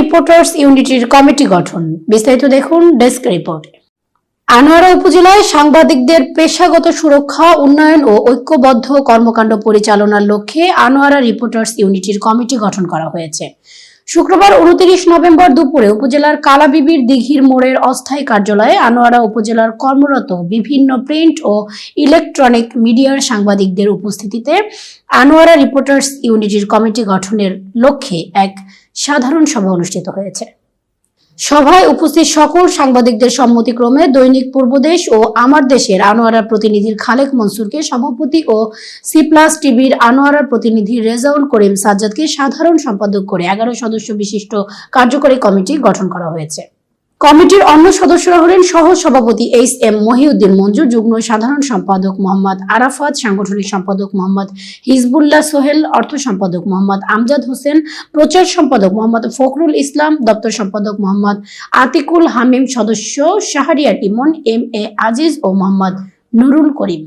Reporters ইউনিটির committee গঠন। বিস্তারিত দেখুন ডেস্ক রিপোর্টে আনোয়ারা উপজেলায় সাংবাদিকদের পেশাগত সুরক্ষা, উন্নয়ন ও ঐক্যবদ্ধ কর্মকাণ্ড পরিচালনার লক্ষ্যে আনোয়ারা রিপোর্টার্স ইউনিটির কমিটি গঠন করা হয়েছে। শুক্রবার উনত্রিশ নভেম্বর দুপুরে উপজেলার কালাবিবির দিঘির মোড়ের অস্থায়ী কার্যালয়ে আনোয়ারা উপজেলার কর্মরত বিভিন্ন প্রিন্ট ও ইলেকট্রনিক মিডিয়ার সাংবাদিকদের উপস্থিতিতে আনোয়ারা রিপোর্টার্স ইউনিটির কমিটি গঠনের লক্ষ্যে এক সাধারণ সভা অনুষ্ঠিত হয়েছে। সভায় উপস্থিত সকল সাংবাদিকদের সম্মতিক্রমে দৈনিক পূর্বদেশ ও আমার দেশের আনোয়ারার প্রতিনিধির খালেক মনসুরকে সভাপতি ও সি প্লাস টিভির আনোয়ারার প্রতিনিধি রেজাউল করিম সাজ্জাদকে সাধারণ সম্পাদক করে এগারো সদস্য বিশিষ্ট কার্যকরী কমিটি গঠন করা হয়েছে। কমিটির অন্য সদস্যরা হলেন সহ সভাপতি এইচ এম মহিউদ্দিন মঞ্জু যুগ্ম সাধারণ সম্পাদক মোহাম্মদ আরাফাত, সাংগঠনিক সম্পাদক মোহাম্মদ হিজবুল্লাহ সোহেল, অর্থ সম্পাদক মোহাম্মদ আমজাদ হোসেন, প্রচার সম্পাদক মোহাম্মদ ফখরুল ইসলাম, দপ্তর সম্পাদক মোহাম্মদ আতিকুল হামিম, সদস্য শাহরিয়া টিমন এম এ আজিজ ও মোহাম্মদ নুরুল করিম।